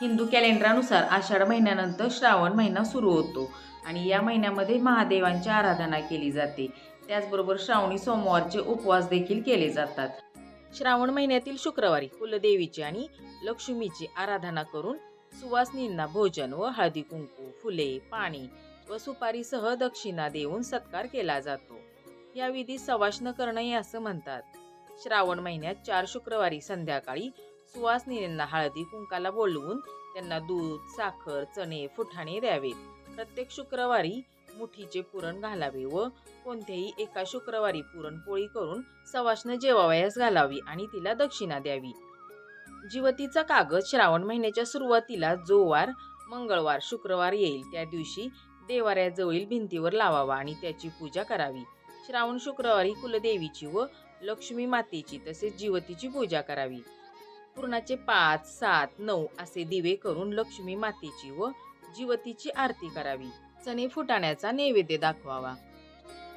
हिंदू कॅलेंडरानुसार आषाढ महिन्यानंतर श्रावण महिना सुरू होतो आणि या महिन्यामध्ये महादेवांची आराधना केली जाते. त्याचबरोबर श्रावणी सोमवारचे उपवास देखील केले जातात. श्रावण महिन्यातील शुक्रवारी कुलदेवीची आणि लक्ष्मीची आराधना करून सुवासनींना भोजन व हळदी कुंकू फुले पाणी व सुपारीसह दक्षिणा देऊन सत्कार केला जातो. या विधी सवाष्ण करणे असं म्हणतात. श्रावण महिन्यात चार शुक्रवारी संध्याकाळी सुवासनींना हळदी कुंकाला बोलवून त्यांना दूध साखर चणे फुटाणे द्यावेत प्रत्येक शुक्रवारी मुठीचे पुरण घालावे व कोणत्याही एका शुक्रवारी पुरणपोळी करून सवाष्ण जेवावयास घालावी आणि तिला दक्षिणा द्यावी. जीवतीचा कागद श्रावण महिन्याच्या सुरुवातीला जोवार मंगळवार शुक्रवार येईल. त्या दिवशी देवाऱ्याजवळील भिंतीवर लावावा आणि त्याची पूजा करावी. श्रावण शुक्रवारी कुलदेवीची व लक्ष्मी मातेची तसेच जीवतीची पूजा करावी. पूर्णाचे पाच सात नऊ असे दिवे करून लक्ष्मी मातेची व जीवतीची आरती करावी. चणे फुटाण्याचा नैवेद्य दाखवावा.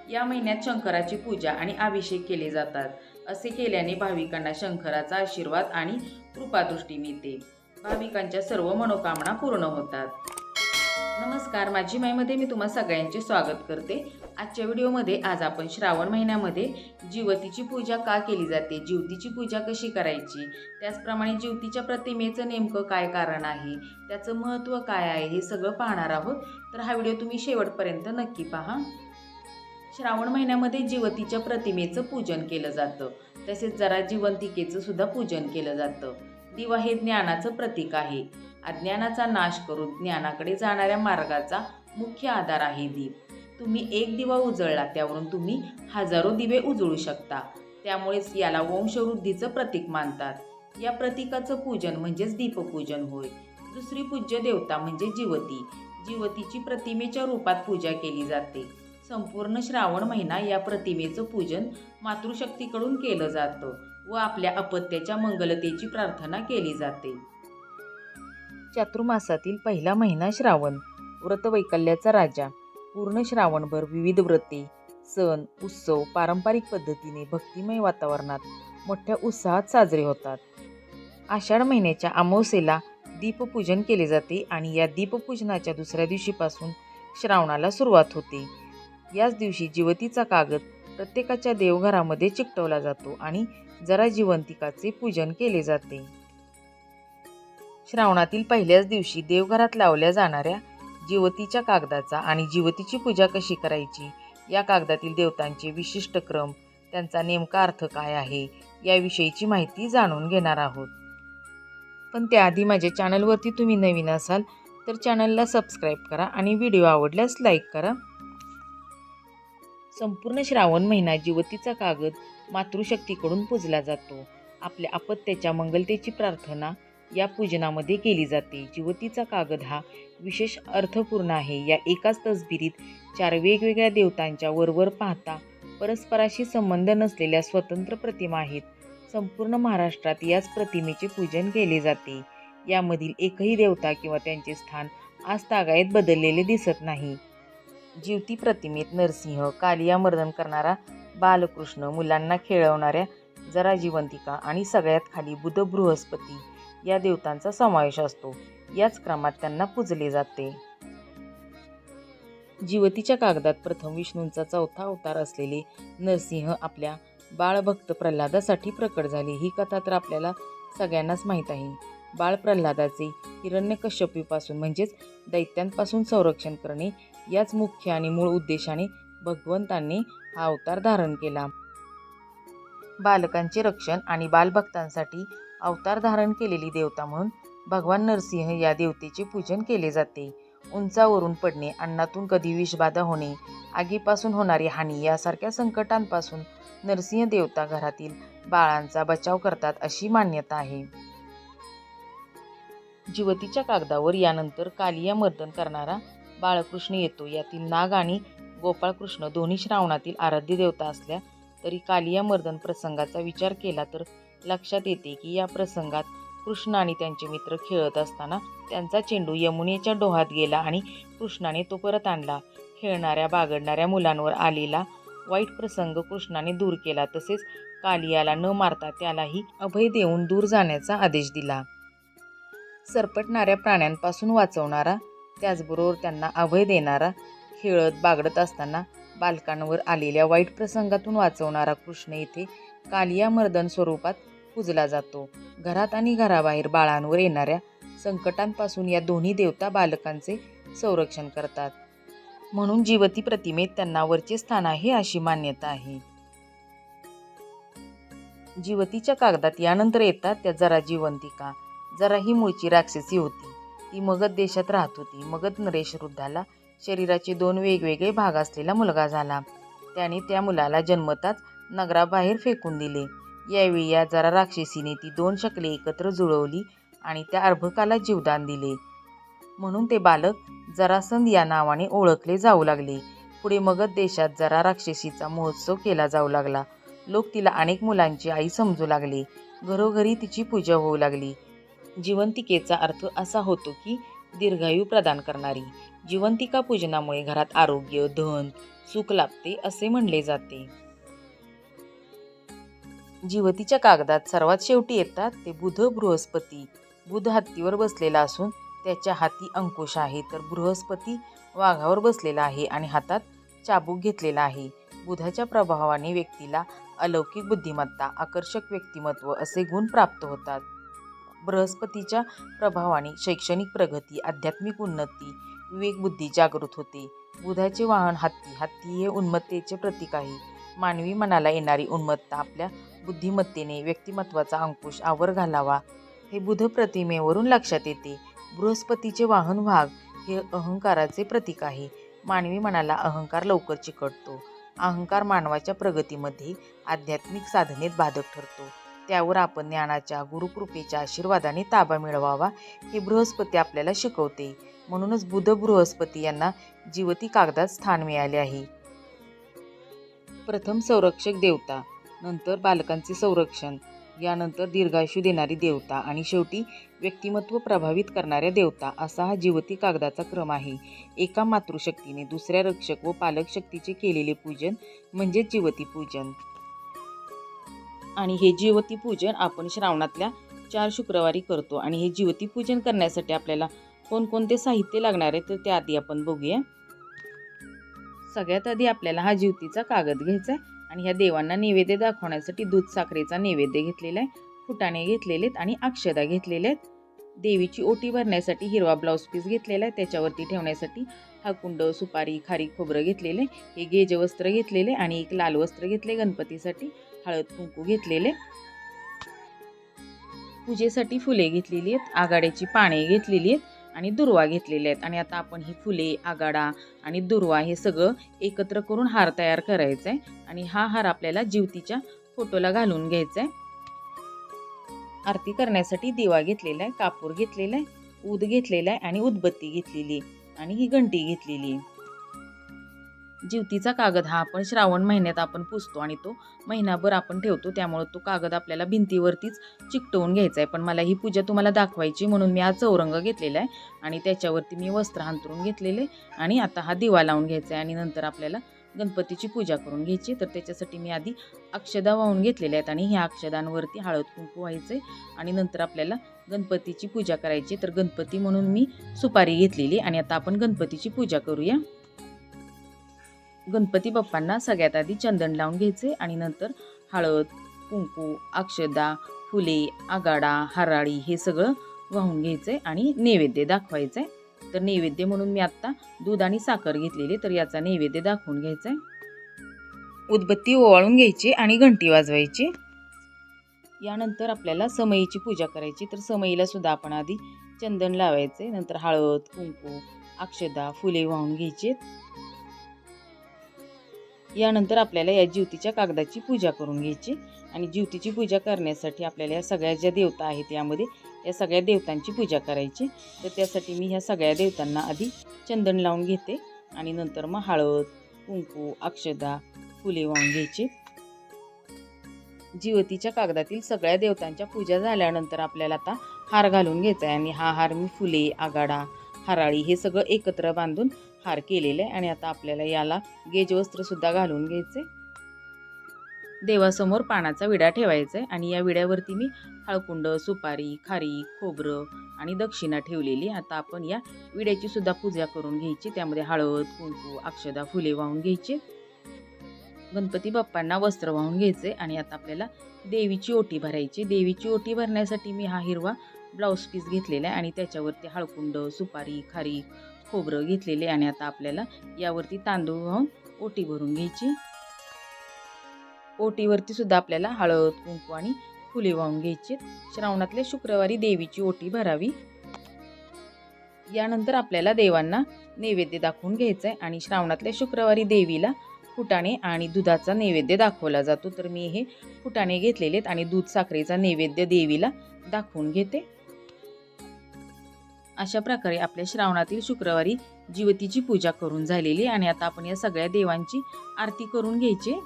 या महिन्यात शंकराची पूजा आणि अभिषेक केले जातात. असे केल्याने भाविकांना शंकराचा आशीर्वाद आणि कृपादृष्टी मिळते. भाविकांच्या सर्व मनोकामना पूर्ण होतात. नमस्कार माझी माईमध्ये मी तुम्हा सगळ्यांचे स्वागत करते. आजच्या व्हिडिओमध्ये आज आपण श्रावण महिन्यामध्ये जीवतीची पूजा का केली जाते? जीवतीची पूजा कशी करायची? त्याचप्रमाणे जीवतीच्या प्रतिमेचं नेमकं काय कारण आहे? त्याचं महत्त्व काय आहे? हे सगळं पाहणार आहोत. तर हा व्हिडिओ तुम्ही शेवटपर्यंत नक्की पहा. श्रावण महिन्यामध्ये जीवतीच्या प्रतिमेचं पूजन केलं जातं. तसेच जरा जिवंतिकेचं सुद्धा पूजन केलं जातं. दिवा हे ज्ञानाचं प्रतीक आहे. अज्ञानाचा नाश करून ज्ञानाकडे जाणाऱ्या मार्गाचा मुख्य आधार आहे दीप. तुम्ही एक दिवा उजळला त्यावरून तुम्ही हजारो दिवे उजळू शकता. त्यामुळेच याला वंशवृद्धीचं प्रतीक मानतात. या प्रतीकाचं पूजन म्हणजेच दीपपूजन होय. दुसरी पूज्य देवता म्हणजे जीवती. जीवतीची प्रतिमेच्या रूपात पूजा केली जाते. संपूर्ण श्रावण महिना या प्रतिमेचं पूजन मातृशक्तीकडून केलं जातं व आपल्या अपत्याच्या मंगलतेची प्रार्थना केली जाते. चातुर्मासातील पहिला महिना श्रावण. व्रतवैकल्याचा राजा. पूर्ण श्रावणभर विविध व्रते सण उत्सव पारंपरिक पद्धतीने भक्तिमय वातावरणात मोठ्या उत्साहात साजरे होतात. आषाढ महिन्याच्या अमावस्येला दीपपूजन केले जाते आणि या दीपपूजनाच्या दुसऱ्या दिवशीपासून श्रावणाला सुरुवात होते. याच दिवशी जिवतीचा कागद प्रत्येकाच्या देवघरामध्ये चिकटवला जातो आणि जरा जिवंतिकाचे पूजन केले जाते. श्रावणातील पहिल्याच दिवशी देवघरात लावल्या जाणाऱ्या जीवतीच्या कागदाचा आणि जीवतीची पूजा कशी करायची? या कागदातील देवतांचे विशिष्ट क्रम त्यांचा नेमका अर्थ काय आहे? याविषयीची माहिती जाणून घेणार आहोत. पण त्याआधी माझ्या चॅनलवरती तुम्ही नवीन असाल तर चॅनलला सबस्क्राईब करा आणि व्हिडिओ आवडल्यास लाईक करा. संपूर्ण श्रावण महिना जीवतीचा कागद मातृशक्तीकडून पूजला जातो. आपल्या अपत्याच्या मंगलतेची प्रार्थना या पूजनामध्ये केली जाते. जीवतीचा कागद हा विशेष अर्थपूर्ण आहे. या एकाच तसबिरीत चार वेगवेगळ्या देवतांच्या वरवर पाहता परस्पराशी संबंध नसलेल्या स्वतंत्र प्रतिमा आहेत. संपूर्ण महाराष्ट्रात याच प्रतिमेचे पूजन केले जाते. यामधील एकही देवता किंवा त्यांचे स्थान आज तागायत बदललेले दिसत नाही. जीवती प्रतिमेत नरसिंह कालिया मर्दन करणारा बालकृष्ण मुलांना खेळवणाऱ्या जरा जिवंतिका आणि सगळ्यात खाली बुध बृहस्पती या देवतांचा समावेश असतो. याच क्रमात त्यांना पूजले जाते. जीवतीच्या कागदात प्रथम विष्णूंचा चौथा अवतार असलेले नरसिंह आपल्या बाळभक्त प्रल्हादासाठी प्रकट झाले. ही कथा तर आपल्याला सगळ्यांनाच माहीत आहे. बाळ प्रल्हादाचे हिरण्यकश्यपीपासून म्हणजेच दैत्यांपासून संरक्षण करणे याच मुख्य आणि मूळ उद्देशाने भगवंतांनी हा अवतार धारण केला. बालकांचे रक्षण आणि बालभक्तांसाठी अवतार धारण केलेली देवता म्हणून भगवान नरसिंह या देवतेचे पूजन केले जाते. उंचावरून पडणे अन्नातून कधी विषबाधा होणे आगीपासून होणारी हानी यासारख्या संकटांपासून नरसिंह देवता घरातील बाळांचा बचाव करतात अशी मान्यता आहे. जीवतीच्या कागदावर यानंतर कालिया मर्दन करणारा बाळकृष्ण येतो. यातील नाग आणि गोपाळकृष्ण दोन्ही श्रावणातील आराध्य देवता असल्या तरी कालिया मर्दन प्रसंगाचा विचार केला तर लक्षात येते की या प्रसंगात कृष्ण आणि त्यांचे मित्र खेळत असताना त्यांचा चेंडू यमुनेच्या डोहात गेला आणि कृष्णाने तो परत आणला. खेळणाऱ्या बागडणाऱ्या मुलांवर आलेला वाईट प्रसंग कृष्णाने दूर केला. तसेच कालियाला न मारता त्यालाही अभय देऊन दूर जाण्याचा आदेश दिला. सरपटणाऱ्या प्राण्यांपासून वाचवणारा त्याचबरोबर त्यांना अभय देणारा खेळत बागडत असताना बालकांवर आलेल्या वाईट प्रसंगातून वाचवणारा कृष्ण येथे कालिया मर्दन स्वरूपात पूजला जातो. घरात आणि घराबाहेर बाळांवर येणाऱ्या संकटांपासून या दोन्ही देवता बालकांचे संरक्षण करतात. म्हणून जीवती प्रतिमेत त्यांना वरचे स्थान आहे अशी मान्यता आहे. जीवतीच्या कागदात यानंतर येतात त्या जरा जिवंतिका. जरा ही मूळची राक्षसी होती. ती मगध देशात राहत होती. मगध नरेश वृद्धाला शरीराचे दोन वेगवेगळे भाग असलेला मुलगा झाला. त्याने त्या मुलाला जन्मताच नगराबाहेर फेकून दिले. यावेळी या जरा राक्षसीने ती दोन शकले एकत्र जुळवली आणि त्या अर्भकाला जीवदान दिले. म्हणून ते बालक जरासंध या नावाने ओळखले जाऊ लागले. पुढे मगध देशात जरा राक्षसीचा महोत्सव केला जाऊ लागला. लोक तिला अनेक मुलांची आई समजू लागले. घरोघरी तिची पूजा होऊ लागली. जिवंतिकेचा अर्थ असा होतो की दीर्घायू प्रदान करणारी. जिवंतिका पूजनामुळे घरात आरोग्य धन सुख लाभते असे म्हणले जाते. जिवतीच्या कागदात सर्वात शेवटी येतात ते बुध बृहस्पती. बुध हत्तीवर बसलेला असून त्याच्या हाती अंकुश आहे तर बृहस्पती वाघावर बसलेला आहे आणि हातात चाबूक घेतलेला आहे. बुधाच्या प्रभावाने व्यक्तीला अलौकिक बुद्धिमत्ता आकर्षक व्यक्तिमत्व असे गुण प्राप्त होतात. बृहस्पतीच्या प्रभावाने शैक्षणिक प्रगती आध्यात्मिक उन्नती विवेकबुद्धी जागृत होते. बुधाचे वाहन हत्ती हत्ती हे उन्मत्तेचे प्रतीक आहे. मानवी मनाला येणारी उन्मत्ता आपल्या बुद्धिमत्तेने व्यक्तिमत्वाचा अंकुश आवर घालावा. हे बुध प्रतिमेवरून लक्षात येते. बृहस्पतीचे वाहन वाघ हे अहंकाराचे प्रतीक आहे. मानवी मनाला अहंकार लवकर चिकटतो. अहंकार मानवाच्या प्रगतीमध्ये आध्यात्मिक साधनेत बाधक ठरतो. त्यावर आपण ज्ञानाच्या गुरुकृपेच्या आशीर्वादाने ताबा मिळवावा हे बृहस्पती आपल्याला शिकवते. म्हणूनच बुध बृहस्पती यांना जीवती कागदात स्थान मिळाले आहे. प्रथम संरक्षक देवता नंतर बालकांचे संरक्षण यानंतर दीर्घायुष्य देणारी देवता आणि शेवटी व्यक्तिमत्व प्रभावित करणाऱ्या देवता असा हा जीवती कागदाचा क्रम आहे. एका मातृशक्तीने दुसऱ्या रक्षक व पालक शक्तीचे केलेले पूजन म्हणजे जीवती पूजन. आणि हे जीवती पूजन आपण श्रावणातल्या चार शुक्रवारी करतो आणि हे जीवती पूजन करण्यासाठी आपल्याला कोणकोणते साहित्य लागणार आहे तर ते आधी आपण बघूया. सगळ्यात आधी आपल्याला हा जीवतीचा कागद घ्यायचा आहे आणि ह्या देवांना नैवेद्य दाखवण्यासाठी दूध साखरेचा नैवेद्य घेतलेला आहे फुटाणे घेतलेले आहेत आणि अक्षदा घेतलेल्या आहेत. देवीची ओटी भरण्यासाठी हिरवा ब्लाऊज पीस घेतलेला आहे त्याच्यावरती ठेवण्यासाठी हा कुंड सुपारी खारी खोबरं घेतलेले हे गेज वस्त्र घेतलेले आणि एक लाल वस्त्र घेतले गणपतीसाठी हळद कुंकू घेतलेले पूजेसाठी फुले घेतलेली आहेत आघाड्याची पाने घेतलेली आहेत आणि दुर्वा घेतलेले आहेत. आणि आता आपण ही फुले आगाडा आणि दुर्वा हे सगळं एकत्र करून हार तयार करायचा आहे आणि हा हार आपल्याला जीवतीच्या फोटोला घालून घ्यायचा आहे आरती करण्यासाठी दिवा घेतलेला आहे कापूर घेतलेला आहे ऊद घेतलेला आहे आणि उदबत्ती घेतलेली आहे. आणि ही घंटी घेतलेली आहे. जीवतीचा कागद हा आपण श्रावण महिन्यात आपण पुसतो आणि तो महिनाभर आपण ठेवतो. त्यामुळं तो कागद आपल्याला भिंतीवरतीच चिकटवून घ्यायचा आहे पण मला ही पूजा तुम्हाला दाखवायची म्हणून मी हा चौरंग घेतलेला आहे आणि त्याच्यावरती मी वस्त्र अंतरून घेतलेले आणि आता हा दिवा लावून घ्यायचा आहे आणि नंतर आपल्याला गणपतीची पूजा करून घ्यायची तर त्याच्यासाठी मी आधी अक्षदा वाहून घेतलेल्या आहेत आणि ह्या अक्षदांवरती हळद कुंकू व्हायचे आणि नंतर आपल्याला गणपतीची पूजा करायची तर गणपती म्हणून मी सुपारी घेतलेली आणि आता आपण गणपतीची पूजा करूया. गणपती बाप्पांना सगळ्यात आधी चंदन लावून घ्यायचे आणि नंतर हळद कुंकू अक्षदा फुले आगाडा हराळी हे सगळं वाहून घ्यायचं आहे आणि नैवेद्य दाखवायचं. आहे तर नैवेद्य म्हणून मी आत्ता दूध आणि साखर घेतलेली तर याचा नैवेद्य दाखवून घ्यायचा आहे उदबत्ती ओवाळून घ्यायची आणि घंटी वाजवायची. यानंतर आपल्याला समईची पूजा करायची तर समईला सुद्धा आपण आधी चंदन लावायचे नंतर हळद कुंकू अक्षदा फुले वाहून घ्यायची यानंतर आपल्याला या ज्योतीच्या कागदाची पूजा करून घ्यायची. आणि ज्योतीची पूजा करण्यासाठी आपल्याला या सगळ्या ज्या देवता आहेत यामध्ये या सगळ्या देवतांची पूजा करायची. तर त्यासाठी मी ह्या सगळ्या देवतांना आधी चंदन लावून घेते आणि नंतर मग हळद कुंकू अक्षदा फुले वाहून घ्यायची. जीवतीच्या कागदातील सगळ्या देवतांच्या पूजा झाल्यानंतर आपल्याला आता हार घालून घ्यायचा आहे. आणि हा हार मी फुले आगाडा हराळी हे सगळं एकत्र बांधून हार केलेलं आहे आणि आता आपल्याला याला गेज वस्त्रसुद्धा घालून घ्यायचे. देवासमोर पानाचा विडा ठेवायचा आहे आणि या विड्यावरती मी हळकुंड सुपारी खारी खोबरं आणि दक्षिणा ठेवलेली. आता आपण या विड्याची सुद्धा पूजा करून घ्यायची. त्यामध्ये हळद कुंकू अक्षदा फुले वाहून घ्यायची. गणपती बाप्पांना वस्त्र वाहून घ्यायचे आणि आता आपल्याला देवीची ओटी भरायची. देवीची ओटी भरण्यासाठी मी हा हिरवा ब्लाऊज पीस घेतलेला आहे आणि त्याच्यावरती हळकुंड सुपारी खारी खोबरं घेतलेले आणि आता आपल्याला यावरती तांदूळ वाहून ओटी भरून घ्यायची. ओटीवरती सुद्धा आपल्याला हळद कुंकू आणि फुले वाहून घ्यायची. श्रावणातल्या शुक्रवारी देवीची ओटी भरावी. यानंतर आपल्याला देवांना नैवेद्य दाखवून घ्यायचं आहे आणि श्रावणातल्या शुक्रवारी देवीला फुटाणे आणि दुधाचा नैवेद्य दाखवला जातो. तर मी हे फुटाणे घेतलेले आहेत आणि दूध साखरेचा नैवेद्य देवीला दाखवून घेते. अशा प्रकारे आपल्या श्रावणातील शुक्रवारी जीवतीची पूजा करून झालेली आणि आता आपण या सगळ्या देवांची आरती करून घ्यायची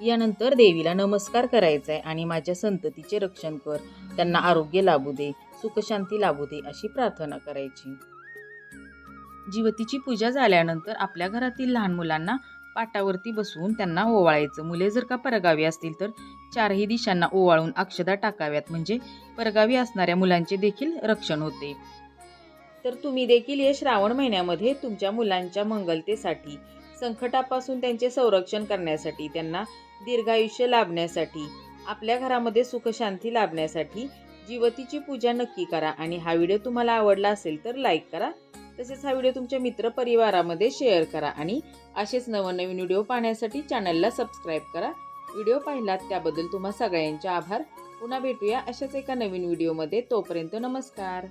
यानंतर देवीला नमस्कार करायचा आहे आणि माझ्या संततीचे रक्षण कर. त्यांना आरोग्य लाभू दे सुखशांती लाभू दे अशी प्रार्थना करायची. जीवतीची पूजा झाल्यानंतर आपल्या घरातील लहान मुलांना पाटावरती बसवून त्यांना ओवाळायचं. मुले जर का परगावी असतील तर चारही दिशांना ओवाळून अक्षदा टाकाव्यात. म्हणजे परगावी असणाऱ्या मुलांचे देखील रक्षण होते. तर तुम्ही देखील या श्रावण महिन्यामध्ये तुमच्या मुलांच्या मंगलतेसाठी संकटापासून त्यांचे संरक्षण करण्यासाठी त्यांना दीर्घायुष्य लाभण्यासाठी आपल्या घरामध्ये सुखशांती लाभण्यासाठी जीवतीची पूजा नक्की करा. आणि हा व्हिडिओ तुम्हाला आवडला असेल तर लाईक करा. तसेच हा व्हिडिओ तुमच्या मित्रपरिवारामध्ये शेअर करा. आणि असेच नवनवीन व्हिडिओ पाहण्यासाठी चॅनलला सबस्क्राईब करा. व्हिडिओ पाहिलात त्याबद्दल तुम्हा सगळ्यांचे आभार. पुन्हा भेटूया अशाच एका नवीन व्हिडिओमध्ये. तोपर्यंत नमस्कार.